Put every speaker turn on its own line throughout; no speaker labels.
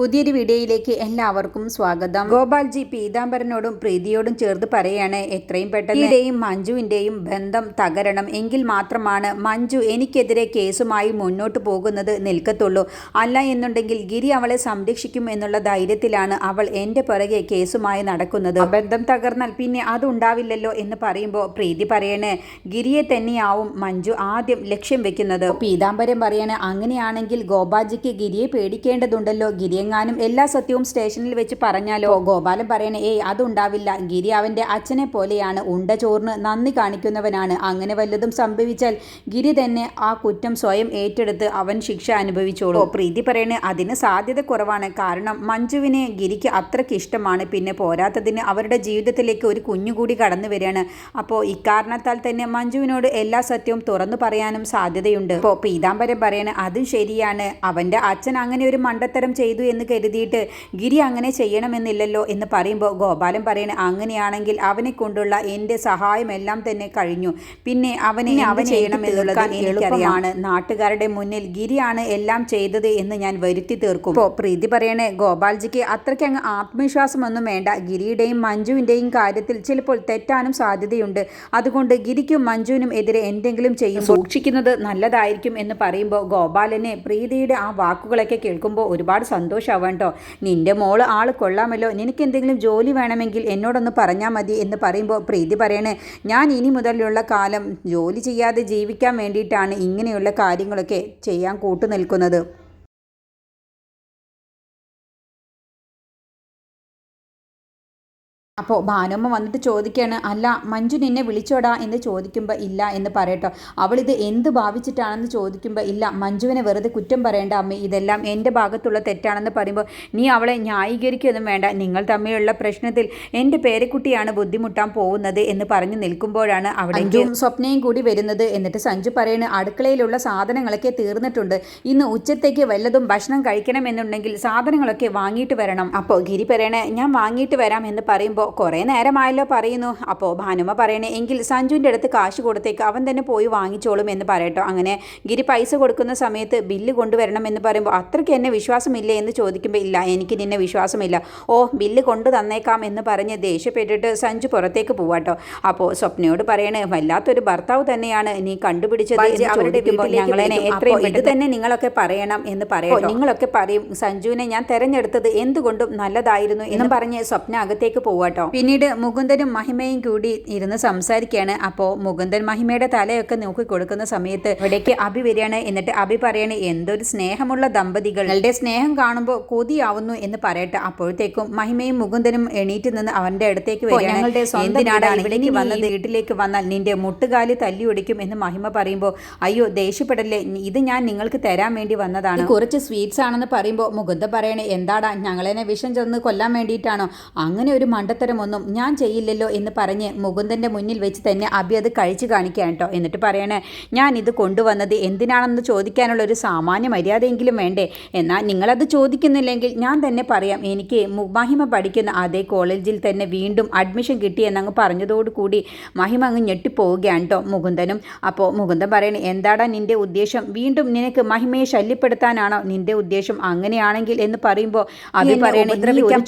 പുതിയൊരു വീഡിയോയിലേക്ക് എല്ലാവർക്കും സ്വാഗതം. ഗോപാൽജി പീതാംബരനോടും പ്രീതിയോടും ചേർത്ത് പറയാണ് എത്രയും പെട്ടെന്ന് ഇടയും മഞ്ജുവിന്റെയും ബന്ധം തകരണം. എങ്കിൽ മാത്രമാണ് മഞ്ജു എനിക്കെതിരെ കേസുമായി മുന്നോട്ട് പോകുന്നത് നിൽക്കത്തുള്ളൂ. അല്ല എന്നുണ്ടെങ്കിൽ ഗിരി അവളെ സംരക്ഷിക്കും എന്നുള്ള ധൈര്യത്തിലാണ് അവൾ എന്റെ പുറകെ കേസുമായി നടക്കുന്നത്. ബന്ധം തകർന്നാൽ പിന്നെ അതുണ്ടാവില്ലല്ലോ എന്ന് പറയുമ്പോൾ പ്രീതി പറയണേ ഗിരിയെ തന്നെയാവും മഞ്ജു ആദ്യം ലക്ഷ്യം വെക്കുന്നത്. പീതാംബരൻ പറയണ് അങ്ങനെയാണെങ്കിൽ ഗോപാൽജിക്ക് ഗിരിയെ പേടിക്കേണ്ടതുണ്ടല്ലോ. ഗിരിയെങ്ങാനും എല്ലാ സത്യവും സ്റ്റേഷനിൽ വെച്ച് പറഞ്ഞാലോ? ഗോപാലൻ പറയണേ ഏയ് അതുണ്ടാവില്ല. ഗിരി അവന്റെ അച്ഛനെ പോലെയാണ്. ഉണ്ട ചോറിന് നന്ദി കാണിക്കുന്നവനാണ്. അങ്ങനെ വല്ലതും സംഭവിച്ചാൽ ഗിരി തന്നെ ആ കുറ്റം സ്വയം ഏറ്റെടുത്ത് അവൻ ശിക്ഷ അനുഭവിച്ചോളൂ. പ്രീതി പറയണേ അതിന് സാധ്യത കുറവാണ്. കാരണം മഞ്ജുവിനെ ഗിരിക്ക് അത്രയ്ക്ക് ഇഷ്ടമാണ്. പിന്നെ പോരാത്തതിന് അവരുടെ ജീവിതത്തിലേക്ക് ഒരു കുഞ്ഞുകൂടി കടന്നു വരികയാണ്. അപ്പോൾ ഇക്കാരണത്താൽ തന്നെ മഞ്ജുവിനോട് എല്ലാ സത്യവും തുറന്നു പറയാനും സാധ്യതയുണ്ട്. ഇപ്പോൾ പീതാംബരൻ പറയണേ അതും ശരിയാണ്. അവന്റെ അച്ഛൻ അങ്ങനെ ഒരു മണ്ടത്തരം ചെയ്തു എന്ന് കരുതിയിട്ട് ഗിരി അങ്ങനെ ചെയ്യണമെന്നില്ലല്ലോ എന്ന് പറയുമ്പോൾ ഗോപാലൻ പറയണ അങ്ങനെയാണെങ്കിൽ അവനെ കൊണ്ടുള്ള എന്റെ സഹായമെല്ലാം തന്നെ കഴിഞ്ഞു. പിന്നെ അവനെ അവൻ ചെയ്യണം എന്നുള്ളത് എളുപ്പമാണ്. നാട്ടുകാരുടെ മുന്നിൽ ഗിരിയാണ് എല്ലാം ചെയ്തത് എന്ന് ഞാൻ വരുത്തി തീർക്കും. ഇപ്പോൾ പ്രീതി പറയണേ ഗോപാൽജിക്ക് അത്രയ്ക്ക് അങ്ങ് ആത്മവിശ്വാസമൊന്നും വേണ്ട. ഗിരിയുടെയും മഞ്ജുവിന്റെയും കാര്യത്തിൽ ചിലപ്പോൾ തെറ്റാനും സാധ്യതയുണ്ട്. അതുകൊണ്ട് ഗിരിക്കും മഞ്ജുവിനും എതിരെ എന്തെങ്കിലും ചെയ്യും സൂക്ഷിക്കുന്നത് നല്ലതായിരിക്കും എന്ന് പറയുമ്പോൾ ഗോപാലനെ പ്രീതിയുടെ ആ വാക്കുകളൊക്കെ കേൾക്കുമ്പോൾ ഒരുപാട് സന്തോഷമാവാം കേട്ടോ നിന്റെ മോൾ ആൾ കൊള്ളാമല്ലോ. നിനക്ക് എന്തെങ്കിലും ജോലി വേണമെങ്കിൽ എന്നോടൊന്ന് പറഞ്ഞാൽ മതി എന്ന് പറയുമ്പോൾ പ്രീതി പറയണേ ഞാൻ ഇനി മുതലുള്ള കാലം ജോലി ചെയ്യാതെ ജീവിക്കാൻ വേണ്ടിയിട്ടാണ് ഇങ്ങനെയുള്ള കാര്യങ്ങളൊക്കെ ചെയ്യാൻ കൂട്ടു അപ്പോൾ ഭാനുമ്മ വന്നിട്ട് ചോദിക്കുകയാണ് അല്ല മഞ്ജു നിന്നെ വിളിച്ചോടാ എന്ന് ചോദിക്കുമ്പോൾ ഇല്ല എന്ന് പറയട്ടോ. അവളിത് എന്ത് ഭാവിച്ചിട്ടാണെന്ന് ചോദിക്കുമ്പോൾ ഇല്ല. മഞ്ജുവിനെ വെറുതെ കുറ്റം പറയേണ്ട അമ്മ. ഇതെല്ലാം എന്റെ ഭാഗത്തുള്ള തെറ്റാണെന്ന് പറയുമ്പോൾ നീ അവളെ ന്യായീകരിക്കുകയൊന്നും വേണ്ട. നിങ്ങൾ തമ്മിലുള്ള പ്രശ്നത്തിൽ എന്റെ പേരക്കുട്ടിയാണ് ബുദ്ധിമുട്ടാൻ പോകുന്നത് എന്ന് പറഞ്ഞു നിൽക്കുമ്പോഴാണ് അവിടെ സ്വപ്നയും കൂടി വരുന്നത്. എന്നിട്ട് സഞ്ജു പറയണ് അടുക്കളയിലുള്ള സാധനങ്ങളൊക്കെ തീർന്നിട്ടുണ്ട്. ഇന്ന് ഉച്ചത്തേക്ക് വല്ലതും ഭക്ഷണം കഴിക്കണമെന്നുണ്ടെങ്കിൽ സാധനങ്ങളൊക്കെ വാങ്ങിയിട്ട് വരണം. അപ്പോൾ ഗിരി പറയണേ ഞാൻ വാങ്ങിയിട്ട് വരാം എന്ന് പറയുമ്പോൾ കുറേ നേരമായല്ലോ പറയുന്നു. അപ്പോൾ ഭാനുമ പറയണേ എങ്കിൽ സഞ്ജുവിന്റെ അടുത്ത് കാശ് കൊടുത്തേക്ക് അവൻ തന്നെ പോയി വാങ്ങിച്ചോളും എന്ന് പറയട്ടോ. അങ്ങനെ ഗിരി പൈസ കൊടുക്കുന്ന സമയത്ത് ബില്ല് കൊണ്ടുവരണം എന്ന് പറയുമ്പോൾ അത്രയ്ക്ക് എന്നെ വിശ്വാസമില്ല എന്ന് ചോദിക്കുമ്പോൾ ഇല്ല എനിക്ക് നിന്നെ വിശ്വാസമില്ല. ഓ ബില്ല് കൊണ്ടു തന്നേക്കാം എന്ന് പറഞ്ഞ് ദേഷ്യപ്പെട്ടിട്ട് സഞ്ജു പുറത്തേക്ക് പോവാട്ടോ. അപ്പോൾ സ്വപ്നയോട് പറയണേ വല്ലാത്തൊരു ഭർത്താവ് തന്നെയാണ് നീ കണ്ടുപിടിച്ചത് ഞങ്ങളെ എത്രയും ഇത് തന്നെ നിങ്ങളൊക്കെ പറയണം എന്ന് പറയട്ടോ. നിങ്ങളൊക്കെ പറയും സഞ്ജുവിനെ ഞാൻ തെരഞ്ഞെടുത്തത് എന്തുകൊണ്ടും നല്ലതായിരുന്നു എന്നും പറഞ്ഞ് സ്വപ്ന അകത്തേക്ക് പോവാട്ടോ. പിന്നീട് മുകുന്ദനും മഹിമയും കൂടി ഇരുന്ന് സംസാരിക്കുകയാണ്. അപ്പോൾ മുകുന്ദൻ മഹിമയുടെ തലയൊക്കെ നോക്കി കൊടുക്കുന്ന സമയത്ത് ഇവിടേക്ക് അഭി വരികയാണ്. എന്നിട്ട് അഭി പറയാണ് എന്തൊരു സ്നേഹമുള്ള ദമ്പതികളുടെ സ്നേഹം കാണുമ്പോൾ കൊതിയാവുന്നു എന്ന് പറയട്ടെ. അപ്പോഴത്തേക്കും മഹിമയും മുകുന്ദനും എണീറ്റ് നിന്ന് അവന്റെ അടുത്തേക്ക് വരികയാണ്. ഞങ്ങളുടെ സ്വന്തം ഇവിടേക്ക് വന്നത്? വീട്ടിലേക്ക് വന്നാൽ നിന്റെ മുട്ടുകാലി തല്ലി ഒടിക്കും എന്ന് മഹിമ പറയുമ്പോൾ അയ്യോ ദേഷ്യപ്പെടല്ലേ. ഇത് ഞാൻ നിങ്ങൾക്ക് തരാൻ വേണ്ടി വന്നതാണ്. കുറച്ച് സ്വീറ്റ്സ് ആണെന്ന് പറയുമ്പോൾ മുകുന്ദ പറയണേ എന്താടാ ഞങ്ങളെന്നെ വിഷം ചെന്ന് കൊല്ലാൻ വേണ്ടിയിട്ടാണോ? അങ്ങനെ ഒരു മണ്ടത്തരമൊന്നും ഞാൻ ചെയ്യില്ലല്ലോ എന്ന് പറഞ്ഞ് മുകുന്ദന്റെ മുന്നിൽ വെച്ച് തന്നെ അബി അത് കഴിച്ചു കാണിക്കുകയാണ് കേട്ടോ എന്നിട്ട് പറയണേ ഞാൻ ഇത് കൊണ്ടുവന്നത് എന്തിനാണെന്ന് ചോദിക്കാനുള്ള ഒരു സാമാന്യ മര്യാദയെങ്കിലും വേണ്ടേ? എന്നാൽ നിങ്ങളത് ചോദിക്കുന്നില്ലെങ്കിൽ ഞാൻ തന്നെ പറയാം. എനിക്ക് മഹിമ പഠിക്കുന്ന അതേ കോളേജിൽ തന്നെ വീണ്ടും അഡ്മിഷൻ കിട്ടിയെന്നങ്ങ് പറഞ്ഞതോടുകൂടി മഹിമ അങ്ങ് ഞെട്ടിപ്പോവുകയാണ് കേട്ടോ മുകുന്ദനും. അപ്പോൾ മുകുന്ദൻ പറയണേ എന്താടാ നിന്റെ ഉദ്ദേശം? വീണ്ടും നിനക്ക് മഹിമയെ ശല്യപ്പെടുത്താനാണോ നിന്റെ ഉദ്ദേശം? അങ്ങനെയാണെങ്കിൽ എന്ന് പറയുമ്പോൾ അഭി പറയണേ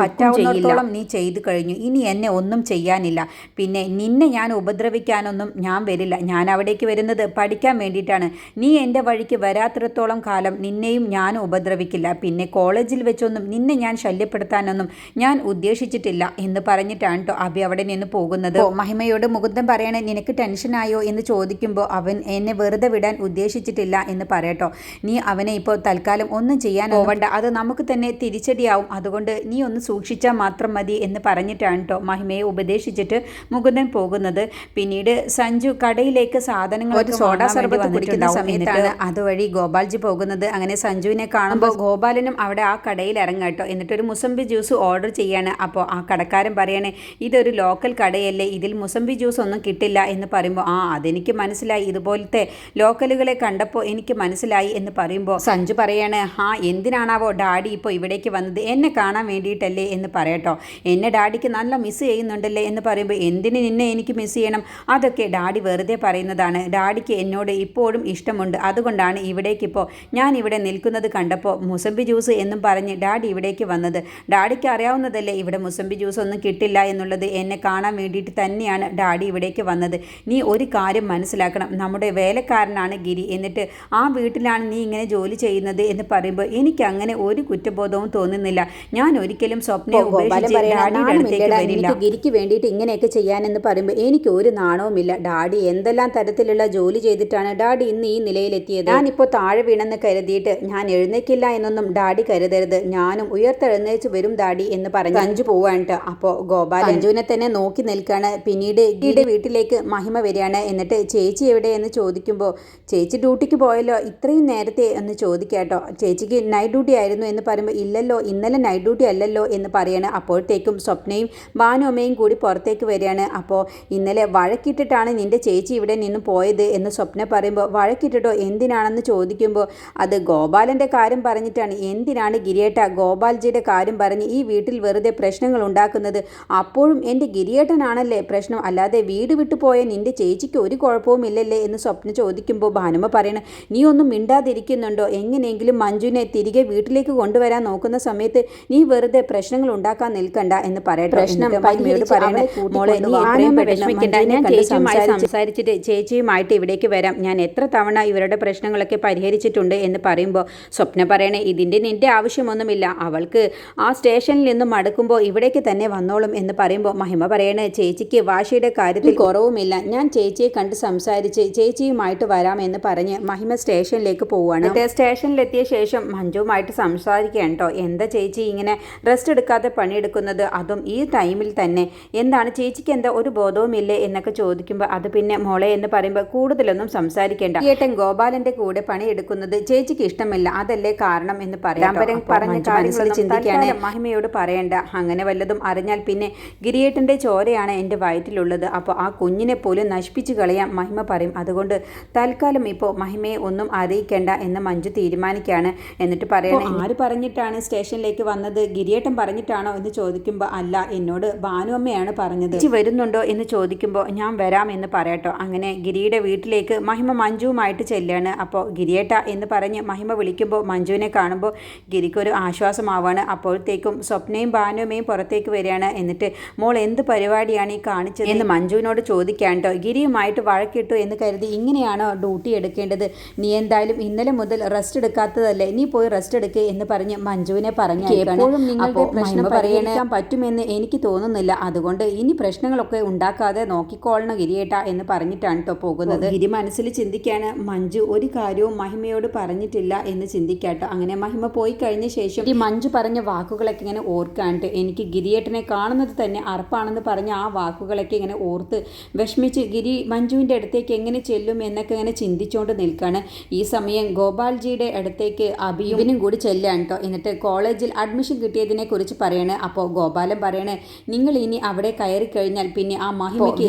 പറ്റാവുന്നിടത്തോളം നീ ചെയ്തു കഴിഞ്ഞു. ഇനി എന്നെ ഒന്നും ചെയ്യാനില്ല. പിന്നെ നിന്നെ ഞാൻ ഉപദ്രവിക്കാനൊന്നും ഞാൻ വരില്ല. ഞാൻ അവിടേക്ക് വരുന്നത് പഠിക്കാൻ വേണ്ടിയിട്ടാണ്. നീ എന്റെ വഴിക്ക് വരാത്തിടത്തോളം കാലം നിന്നെയും ഞാൻ ഉപദ്രവിക്കില്ല. പിന്നെ കോളേജിൽ വെച്ചൊന്നും നിന്നെ ഞാൻ ശല്യപ്പെടുത്താനൊന്നും ഞാൻ ഉദ്ദേശിച്ചിട്ടില്ല എന്ന് പറഞ്ഞിട്ടാണ് കേട്ടോ അഭി അവിടെ നിന്ന് പോകുന്നത്. മഹിമയോട് മുകുന്ദൻ പറയണേ നിനക്ക് ടെൻഷനായോ എന്ന് ചോദിക്കുമ്പോൾ അവൻ എന്നെ വെറുതെ വിടാൻ ഉദ്ദേശിച്ചിട്ടില്ല എന്ന് പറയട്ടോ നീ അവനെ ഇപ്പോൾ തൽക്കാലം ഒന്നും ചെയ്യാൻ പോവണ്ട. അത് നമുക്ക് തന്നെ തിരിച്ചടിയാവും. അതുകൊണ്ട് നീ ഒന്ന് സൂക്ഷിച്ചാൽ മാത്രം മതി എന്ന് പറഞ്ഞിട്ടാണ് കേട്ടോ മഹിമയെ ഉപദേശിച്ചിട്ട് മുകുന്ദൻ പോകുന്നത്. പിന്നീട് സഞ്ജു കടയിലേക്ക് സാധനങ്ങൾ സോഡ സർബത്ത് കുടിക്കുന്ന സമയത്താണ് അതുവഴി ഗോപാൽജി പോകുന്നത്. അങ്ങനെ സഞ്ജുവിനെ കാണുമ്പോൾ ഗോപാലനും അവിടെ ആ കടയിൽ ഇറങ്ങുക കേട്ടോ. എന്നിട്ടൊരു മുസംബി ജ്യൂസ് ഓർഡർ ചെയ്യാണ്. അപ്പോൾ ആ കടക്കാരൻ പറയണേ ഇതൊരു ലോക്കൽ കടയല്ലേ. ഇതിൽ മുസംബി ജ്യൂസ് ഒന്നും കിട്ടില്ല. എന്ന് പറയുമ്പോൾ ആ അതെനിക്ക് മനസ്സിലായി. ഇതുപോലത്തെ ലോക്കലുകളെ കണ്ടപ്പോൾ എനിക്ക് മനസ്സിലായി. എന്ന് പറയുമ്പോൾ സഞ്ജു പറയാണ് ആ എന്തിനാണാവോ ഡാഡി ഇപ്പോൾ ഇവിടേക്ക് വന്നത്? എന്നെ കാണാൻ വേണ്ടിയിട്ടല്ലേ? എന്ന് പറയട്ടോ. എന്നെ ഡാഡിക്ക് നല്ല മിസ് ചെയ്യുന്നുണ്ടല്ലേ എന്ന് പറയുമ്പോൾ എന്തിന് നിന്നെ എനിക്ക് മിസ് ചെയ്യണം? അതൊക്കെ ഡാഡി വെറുതെ പറയുന്നതാണ്. ഡാഡിക്ക് എന്നോട് ഇപ്പോഴും ഇഷ്ടമുണ്ട്. അതുകൊണ്ടാണ് ഇവിടേക്കിപ്പോൾ ഞാൻ ഇവിടെ നിൽക്കുന്നത് കണ്ടപ്പോൾ മുസംബി ജ്യൂസ് എന്നും പറഞ്ഞ് ഡാഡി ഇവിടേക്ക് വന്നത്. ഡാഡിക്ക് അറിയാവുന്നതല്ലേ ഇവിടെ മുസംബി ജ്യൂസ് ഒന്നും കിട്ടില്ല എന്നുള്ളത്. എന്നെ കാണാൻ വേണ്ടിയിട്ട് തന്നെയാണ് ഡാഡി ഇവിടേക്ക് വന്നത്. നീ ഒരു കാര്യം മനസ്സിലാക്കണം. നമ്മുടെ വേലക്കാരനാണ് ഗിരി. എന്നിട്ട് ആ വീട്ടിലാണ് നീ ഇങ്ങനെ ജോലി ചെയ്യുന്നത് എന്ന് പറയുമ്പോൾ എനിക്ക് അങ്ങനെ ഒരു കുറ്റബോധവും തോന്നുന്നില്ല. ഞാൻ ഒരിക്കലും സ്വപ്നം ഉപേക്ഷിച്ച് ഡാഡിയുടെ അടുത്തേക്ക് വരില്ല. ഗിരിക്ക് വേണ്ടിയിട്ട് ഇങ്ങനെയൊക്കെ ചെയ്യാനെന്ന് പറയുമ്പോൾ എനിക്ക് ഒരു നാണവുമില്ല. ഡാഡി എന്തെല്ലാം തരത്തിലുള്ള ജോലി ചെയ്തിട്ടാണ് ഡാഡി ഇന്ന് ഈ നിലയിലെത്തിയത്? ഞാനിപ്പോൾ താഴെ വീണെന്ന് കരുതിയിട്ട് ഞാൻ എഴുന്നേക്കില്ല എന്നൊന്നും ഡാഡി കരുതരുത്. ഞാനും ഉയർത്തെഴുന്നേച്ച് വരും ഡാഡി എന്ന് പറഞ്ഞു അഞ്ചു പോവാണ്ട് അപ്പോൾ ഗോപാൽ അഞ്ജുവിനെ തന്നെ നോക്കി നിൽക്കാണ്. പിന്നീട് ഗീഡ് വീട്ടിലേക്ക് മഹിമ വരികയാണ്. എന്നിട്ട് ചേച്ചി എവിടെ എന്ന് ചോദിക്കുമ്പോൾ ചേച്ചി ഡ്യൂട്ടിക്ക് പോയല്ലോ ഇത്രയും നേരത്തെ എന്ന് ചോദിക്കാട്ടോ ചേച്ചിക്ക് നൈറ്റ് ഡ്യൂട്ടി ആയിരുന്നു എന്ന് പറയുമ്പോൾ ഇല്ലല്ലോ ഇന്നലെ നൈറ്റ് ഡ്യൂട്ടി അല്ലല്ലോ എന്ന് പറയാണ്. അപ്പോഴത്തേക്കും സ്വപ്നയും ഭാനു അമ്മയും കൂടി പുറത്തേക്ക് വരികയാണ്. അപ്പോൾ ഇന്നലെ വഴക്കിട്ടിട്ടാണ് നിന്റെ ചേച്ചി ഇവിടെ നിന്ന് പോയത് എന്ന് സ്വപ്ന പറയുമ്പോൾ വഴക്കിട്ടിട്ടോ? എന്തിനാണെന്ന് ചോദിക്കുമ്പോൾ അത് ഗോപാലന്റെ കാര്യം പറഞ്ഞിട്ടാണ്. എന്തിനാണ് ഗിരിയേട്ട ഗോപാൽജിയുടെ കാര്യം പറഞ്ഞ് ഈ വീട്ടിൽ വെറുതെ പ്രശ്നങ്ങൾ ഉണ്ടാക്കുന്നത്? അപ്പോഴും എന്റെ ഗിരിയേട്ടനാണല്ലേ പ്രശ്നം. അല്ലാതെ വീട് വിട്ടു പോയ നിന്റെ ചേച്ചിക്ക് ഒരു കുഴപ്പവും ഇല്ലല്ലേ? എന്ന് സ്വപ്ന ചോദിക്കുമ്പോൾ ഭാനുമ പറയണ നീ ഒന്നും മിണ്ടാതിരിക്കുന്നുണ്ടോ? എങ്ങനെയെങ്കിലും മഞ്ജുവിനെ തിരികെ വീട്ടിലേക്ക് കൊണ്ടുവരാൻ നോക്കുന്ന സമയത്ത് നീ വെറുതെ പ്രശ്നങ്ങൾ ഉണ്ടാക്കാൻ നിൽക്കണ്ട എന്ന് പറയട്ടെ. പ്രശ്നം മഹിമയോട് പറയണേ. മോളെ നീ എത്രയും പെട്ടെന്ന് ഞാൻ ചേച്ചിയുമായി സംസാരിച്ചിട്ട് ചേച്ചിയുമായിട്ട് ഇവിടേക്ക് വരാം. ഞാൻ എത്ര തവണ ഇവരുടെ പ്രശ്നങ്ങളൊക്കെ പരിഹരിച്ചിട്ടുണ്ട് എന്ന് പറയുമ്പോൾ സ്വപ്ന പറയണേ ഇതിന്റെ നിന്റെ ആവശ്യമൊന്നുമില്ല. അവൾക്ക് ആ സ്റ്റേഷനിൽ നിന്ന് മടുക്കുമ്പോൾ ഇവിടേക്ക് തന്നെ വന്നോളും എന്ന് പറയുമ്പോൾ മഹിമ പറയണേ ചേച്ചിക്ക് വാശിയുടെ കാര്യത്തിൽ കുറവുമില്ല. ഞാൻ ചേച്ചിയെ കണ്ട് സംസാരിച്ച് ചേച്ചിയുമായിട്ട് വരാം എന്ന് പറഞ്ഞ് മഹിമ സ്റ്റേഷനിലേക്ക് പോവുകയാണ്. സ്റ്റേഷനിലെത്തിയ ശേഷം മഞ്ജുവുമായിട്ട് സംസാരിക്കുകയാണ് കേട്ടോ എന്താ ചേച്ചി ഇങ്ങനെ റെസ്റ്റ് എടുക്കാതെ പണിയെടുക്കുന്നത്? അതും ഈ ടൈമിൽ തന്നെ. എന്താണ് ചേച്ചിക്ക് എന്താ ഒരു ബോധവുമില്ലേ എന്നൊക്കെ ചോദിക്കുമ്പോൾ അത് പിന്നെ മോളെ എന്ന് പറയുമ്പോൾ കൂടുതലൊന്നും സംസാരിക്കേണ്ട. ഏട്ടൻ ഗോപാലന്റെ കൂടെ പണിയെടുക്കുന്നത് ചേച്ചിക്ക് ഇഷ്ടമില്ല. അതല്ലേ കാരണം എന്ന് പറയാം. പറഞ്ഞ കാര്യങ്ങൾ ചിന്തിക്കാണ് മഹിമയോട് പറയണ്ട. അങ്ങനെ വല്ലതും അറിഞ്ഞാൽ പിന്നെ ഗിരിയേട്ടന്റെ ചോരയാണ് എന്റെ വയറ്റിലുള്ളത്. അപ്പോൾ ആ കുഞ്ഞിനെ പോലും നശിപ്പിച്ചു കളയാൻ മഹിമ പറയും. അതുകൊണ്ട് തൽക്കാലം ഇപ്പോൾ മഹിമയെ ഒന്നും അറിയിക്കേണ്ട എന്ന് മഞ്ജു തീരുമാനിക്കുകയാണ് എന്നിട്ട് പറയണം. ആര് പറഞ്ഞിട്ടാണ് സ്റ്റേഷനിലേക്ക് വന്നത്? ഗിരിയേട്ടൻ പറഞ്ഞിട്ടാണോ എന്ന് ചോദിക്കുമ്പോൾ അല്ല എന്നോട് ഭാനുവമ്മയാണ് പറഞ്ഞത്. ചേച്ചി വരുന്നുണ്ടോ എന്ന് ചോദിക്കുമ്പോൾ ഞാൻ വരാം എന്ന് പറയട്ടോ. അങ്ങനെ ഗിരിയുടെ വീട്ടിലേക്ക് മഹിമ മഞ്ജുവുമായിട്ട് ചെല്ലുകയാണ് അപ്പോൾ ഗിരിയേട്ട എന്ന് പറഞ്ഞ് മഹിമ വിളിക്കുമ്പോൾ മഞ്ജുവിനെ കാണുമ്പോൾ ഗിരിക്കൊരു ആശ്വാസമാവാണ്. അപ്പോഴത്തേക്കും സ്വപ്നയും ഭാനുവമ്മയും പുറത്തേക്ക് വരികയാണ്. എന്നിട്ട് മോൾ എന്ത് പരിപാടിയാണ് ഈ കാണിച്ചത് എന്ന് മഞ്ജുവിനോട് ചോദിക്കാൻ കേട്ടോ ഗിരിയുമായിട്ട് വഴക്കിട്ടു എന്ന് കരുതി ഇങ്ങനെയാണോ ഡ്യൂട്ടി എടുക്കേണ്ടത്? നീ എന്തായാലും ഇന്നലെ മുതൽ റെസ്റ്റ് എടുക്കാത്തതല്ലേ? നീ പോയി റെസ്റ്റ് എടുക്കുക എന്ന് പറഞ്ഞ് മഞ്ജുവിനെ പറഞ്ഞു എപ്പോഴും നിങ്ങൾക്ക് പ്രശ്നം പരിഹരിക്കാൻ പറ്റുമെന്ന് എനിക്ക് തോന്നുന്നില്ല. അതുകൊണ്ട് ഇനി പ്രശ്നങ്ങളൊക്കെ ഉണ്ടാക്കാതെ നോക്കിക്കോളണം ഗിരിയേട്ട എന്ന് പറഞ്ഞിട്ടാണ് കേട്ടോ പോകുന്നത്. ഗിരി മനസ്സിൽ ചിന്തിക്കാണ്. മഞ്ജു ഒരു കാര്യവും മഹിമയോട് പറഞ്ഞിട്ടില്ല എന്ന് ചിന്തിക്കാട്ടോ അങ്ങനെ മഹിമ പോയി കഴിഞ്ഞ ശേഷം ഈ മഞ്ജു പറഞ്ഞ വാക്കുകളൊക്കെ ഇങ്ങനെ ഓർക്കാണ്ട് എനിക്ക് ഗിരിയേട്ടനെ കാണുന്നത് തന്നെ അറപ്പാണെന്ന് പറഞ്ഞ ആ വാക്കുകളൊക്കെ ഇങ്ങനെ ഓർത്ത് വിഷമിച്ച് ഗിരി മഞ്ജുവിന്റെ അടുത്തേക്ക് എങ്ങനെ ചെല്ലും എന്നൊക്കെ ഇങ്ങനെ ചിന്തിച്ചുകൊണ്ട് നിൽക്കുകയാണ് ഈ സമയം ഗോപാൽജിയുടെ അടുത്തേക്ക് അഭിയുവിനും കൂടി ചെല്ലാണ് കേട്ടോ എന്നിട്ട് കോളേജിൽ അഡ്മിഷൻ കിട്ടിയതിനെ കുറിച്ച് പറയണേ. അപ്പോൾ ഗോപാലൻ പറയണേ നിങ്ങൾ ഇനി അവിടെ കയറി കഴിഞ്ഞാൽ പിന്നെ ആ മഹിമയ്ക്ക്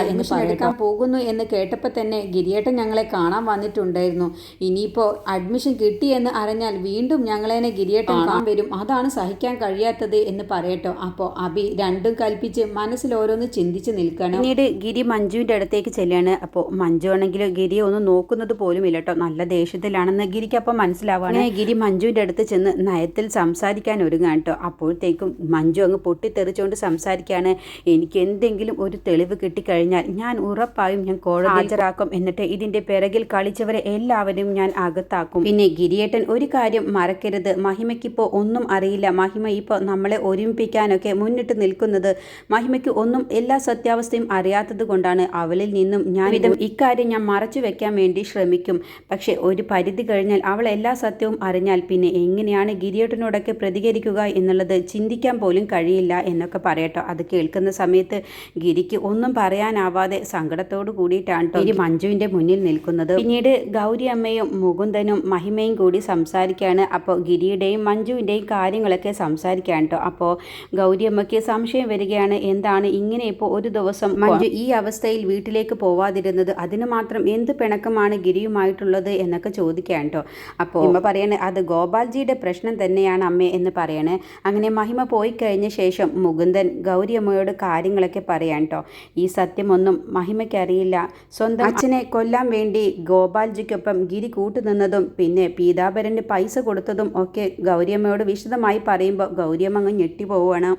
അഡ്മിഷൻ എടുക്കാൻ പോകുന്നു എന്ന് കേട്ടപ്പോൾ തന്നെ ഗിരിയേട്ടൻ ഞങ്ങളെ കാണാൻ വന്നിട്ടുണ്ടായിരുന്നു. ഇനിയിപ്പോൾ അഡ്മിഷൻ കിട്ടിയെന്ന് അറിഞ്ഞാൽ വീണ്ടും ഞങ്ങളെന്നെ ഗിരിയേട്ടൻ കാണാൻ വരും. അതാണ് സഹിക്കാൻ കഴിയാത്തത് എന്ന് പറയട്ടോ. അപ്പോൾ അബി രണ്ടും കൽപ്പിച്ച് മനസ്സിൽ ഓരോന്ന് ചിന്തിച്ച് നിൽക്കണം. പിന്നീട് ഗിരി മഞ്ജുവിന്റെ അടുത്തേക്ക് ചെല്ലുകയാണ്. അപ്പോൾ മഞ്ജു ആണെങ്കിൽ ഗിരിയെ ഒന്ന് നോക്കുന്നത് പോലും ഇല്ല കേട്ടോ. നല്ല ദേഷ്യത്തിലാണെന്ന് ഗിരിക്ക് അപ്പം മനസ്സിലാവാണ് ഗിരി മഞ്ജുവിന്റെ അടുത്ത് ചെന്ന് നയത്തിൽ സംസാരിക്കാൻ ഒരുങ്ങാണ് കേട്ടോ. അപ്പോഴത്തേക്കും മഞ്ജു അങ്ങ് പൊട്ടിത്തെറിച്ചുകൊണ്ട് സംസാരിക്കുകയാണ്. എനിക്ക് എന്തെങ്കിലും ഒരു തെളിവ് കിട്ടിക്കഴിഞ്ഞാൽ ഞാൻ ഉറപ്പായും ഞാൻ കോടതി ഹാജരാക്കും. എന്നിട്ട് ഇതിന്റെ പിറകിൽ കളിച്ചവരെ എല്ലാവരും ഞാൻ അകത്താക്കും. പിന്നെ ഗിരിയേട്ടൻ ഒരു കാര്യം മറക്കരുത്. മഹിമയ്ക്കിപ്പോൾ ഒന്നും അറിയില്ല. മഹിമ ഇപ്പോൾ നമ്മളെ ഒരുമിപ്പിക്കാനൊക്കെ മുന്നിട്ട് നിൽക്കുന്നത് മഹിമയ്ക്ക് ഒന്നും എല്ലാ സത്യാവസ്ഥയും അറിയാത്തത് കൊണ്ടാണ്. അവളിൽ നിന്നും ഞാൻ വിധം ഇക്കാര്യം ഞാൻ മറച്ചു വെക്കാൻ വേണ്ടി ശ്രമിക്കും. പക്ഷേ ഒരു പരിധി കഴിഞ്ഞാൽ അവൾ എല്ലാ സത്യവും അറിഞ്ഞാൽ പിന്നെ എങ്ങനെയാണ് ഗിരിയേട്ടനോടൊക്കെ പ്രതികരിക്കുക എന്നുള്ളത് ചിന്തിക്കാൻ പോലും കഴിയില്ല എന്നൊക്കെ പറയട്ടോ. അത് കേൾക്കുന്ന സമയത്ത് ഗിരിക്ക് ഒന്നും പറയാനാവാതെ സങ്കടത്തോട് കൂടിയിട്ടാണ് ട്ടോ ഗിരി മഞ്ജുവിന്റെ മുന്നിൽ നിൽക്കുന്നത്. പിന്നീട് ഗൗരി അമ്മയും മുകുന്ദനും മഹിമയും കൂടി സംസാരിക്കുകയാണ് അപ്പോൾ ഗിരിയുടെയും മഞ്ജുവിന്റെയും കാര്യങ്ങളൊക്കെ സംസാരിക്കുകയാണ് കേട്ടോ അപ്പോൾ ഗൗരി അമ്മയ്ക്ക് സംശയം വരികയാണ്. എന്താണ് ഇങ്ങനെ ഇപ്പോൾ ഒരു ദിവസം മഞ്ജു ഈ അവസ്ഥയിൽ വീട്ടിലേക്ക് പോവാതിരുന്നത് അതിന് മാത്രം എന്ത് പിണക്കമാണ് ഗിരിയുമായിട്ടുള്ളത് എന്നൊക്കെ ചോദിക്കുകയാണ് കേട്ടോ അപ്പോൾ അമ്മ പറയണേ അത് ഗോപാൽജിയുടെ പ്രശ്നം തന്നെയാണ് അമ്മ എന്ന് പറയണേ. അങ്ങനെ മഹിമ പോയി കഴിഞ്ഞ
ശേഷം മുകുന്ദൻ ഗൗരിയമ്മയോട് കാര്യങ്ങളൊക്കെ പറയാൻ കേട്ടോ ഈ സത്യമൊന്നും മഹിമയ്ക്കറിയില്ല. സ്വന്തം അച്ഛനെ കൊല്ലാൻ വേണ്ടി ഗോപാൽജിക്കൊപ്പം ഗിരി കൂട്ടുനിന്നതും പിന്നെ പീതാംബരന് പൈസ കൊടുത്തതും ഒക്കെ ഗൗരിയമ്മയോട് വിശദമായി പറയുമ്പോൾ ഗൗരിയമ്മ അങ്ങ് ഞെട്ടിപ്പോവുകയാണ്